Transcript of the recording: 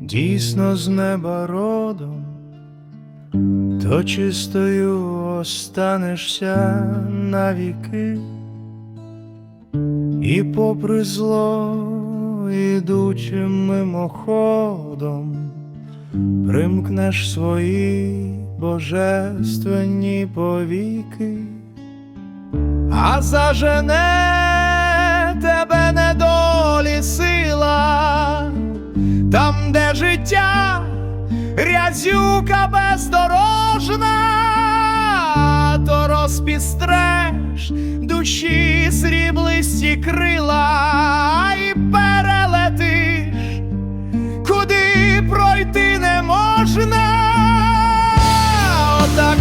дійсно з неба родом, то чистою останешся навіки, і попри зло, ідучи мимоходом, примкнеш свої божественні повіки, а зажене там, де життя рязюка бездорожна, то розпістреш душі сріблисті крила і перелетиш, куди пройти не можна. Отак